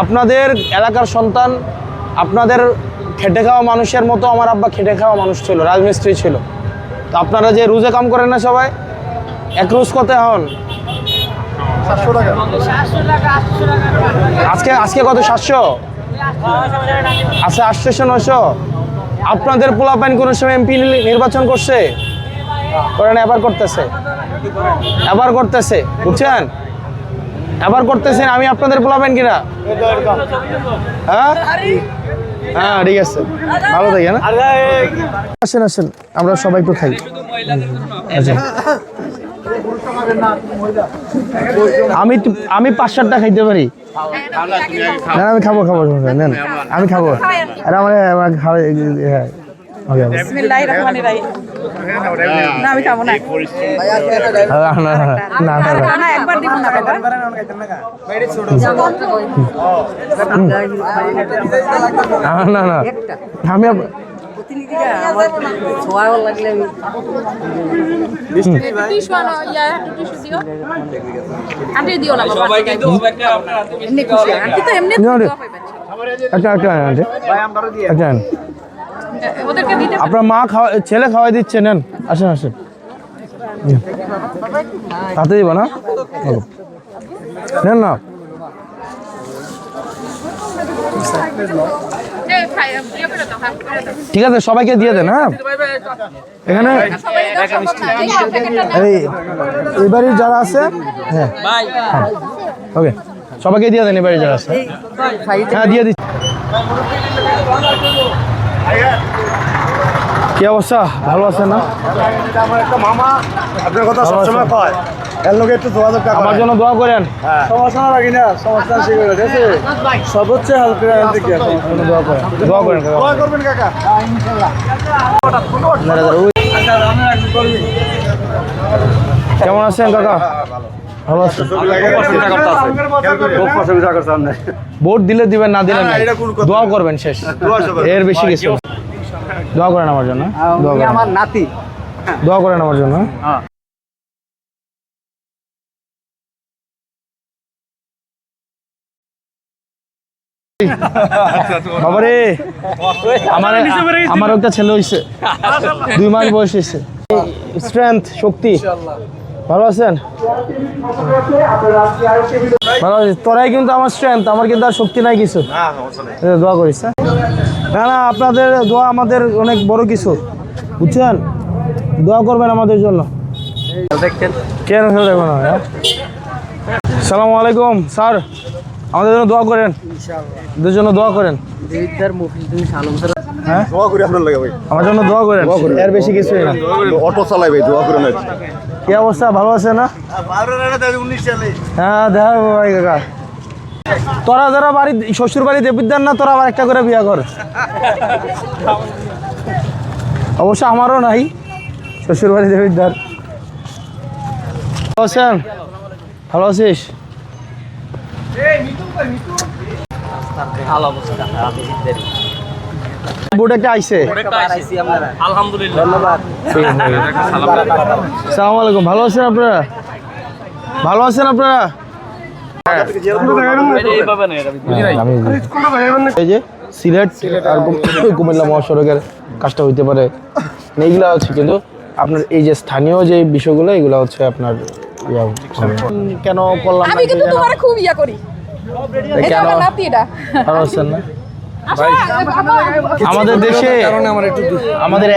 আপনাদের এলাকার সন্তান আপনাদের খেটে খাওয়া মানুষের মতো আমার আব্বা খেটে খাওয়া মানুষ ছিল রাজমিস্ত্রি ছিল। তো আপনারা যে রুজে কাম করেন না সবাই এক রোজ কত হন? আজকে আজকে কত সাতশো? আচ্ছা আটশোশো নশো। আপনাদের পোলাপাইন কোনো সময় এমপি নির্বাচন করছে? করেন এবার করতেছে? এবার করতেছে বুঝছেন? এবার করতেছেন, আমি আপনাদের পোলাপাইন কিনা? হ্যাঁ? হ্যাঁ ঠিক আছে। ভালো থাকি না আসেন আসেন, আমরা সবাই একটু খাই। আচ্ছা। আমি আমি পাঁচ খাইতে পারি। না আমি খাব খাব সমস্যা। নেন আমি খাব। আরে আমার খাওয়া হ্যাঁ। না আমি খাব না না না না না একবার দিব না বাবা না না আমি আপ- টিস্যু আনো ইয়া ওদেরকে দিতে আপনার মা খাওয়া ছেলে খাওয়াই দিচ্ছে নেন আসেন আসেন। তাতে দিব না? নেন না। ইয়ে। ঠিক আছে সবাইকে দিয়ে দেন হ্যাঁ? এখানে। এই বাড়ির যারা আছে হ্যাঁ। ওকে। সবাইকে দিয়ে দেন এবারে যারা আছে। হ্যাঁ দিয়ে দিচ্ছি। কি অবস্থা? ভালো আছে না? আমার একটা মামা আপনার কথা সবসময় কয়। এর লোকে একটু যোগাযোগ আমার জন্য দোয়া করেন। সমস্যা না রাখি না সমস্যা ঠিক আছে? সর্বোচ্চ হেল্প দোয়া করেন দোয়া করেন দোয়া করবেন কাকা দাঁড়া, দাঁড়া, কেমন আছেন কাকা? আপনি ভোট দিলে দিবেন না দিলে কথা দোয়া করবেন শেষ। এর বেশি কিছু দোয়া করেন আমার জন্য আমার নাতি। দোয়া করেন আমার জন্য। বাবারে আমার আমার একটা ছেলে হয়েছে দুই মাস বয়স হয়েছে স্ট্রেংথ শক্তি। ভালো আছেন? ভালো আছি। তোরাই কিন্তু আমার স্ট্রেংথ আমার কিন্তু আর শক্তি নাই কিছু। দোয়া করিস হ্যাঁ? না না আপনাদের দোয়া আমাদের অনেক বড় কিছু। বুঝছেন? দোয়া করবেন আমাদের জন্য। কেন খেয়াল দেখো না হ্যাঁ? সালামু আলাইকুম স্যার। আমাদের জন্য দোয়া করেন। আমাদের জন্য দোয়া করেন। হ্যাঁ? দোয়া করি আপনার লাগে ভাই। আমার জন্য দোয়া করেন। এর বেশি কিছুই না। অটো চালাই ভাই দোয়া করে না কি অবস্থা? ভালো আছে না? হ্যাঁ দেখা ভাই কাকা। তোরা যারা বাড়ি শ্বশুর বাড়ি দেবিদ্যার না তোরা আবার একটা করে বিয়া কর। অবশ্য আমারও নাই শ্বশুর বাড়ি দেবিদ্যার ভালো আছেন? ভালো আছিস? বুট একটা আইছে? সালাম আলাইকুম ভালো আছেন আপনারা? ভালো আছেন আপনারা? এই যে সিলেট আর কুমিল্লা মহাসড়কের কাজটা হইতে পারে। মানে এইগুলা হচ্ছে কিন্তু আপনার এই যে স্থানীয় যে বিষয়গুলো এগুলো হচ্ছে আপনার ইয়া কেন করলাম না আমি কিন্তু তোমার খুব ইয়া করি। কেন? আমার এটা। ভালো আছেন না? আমাদের দেশে আমাদের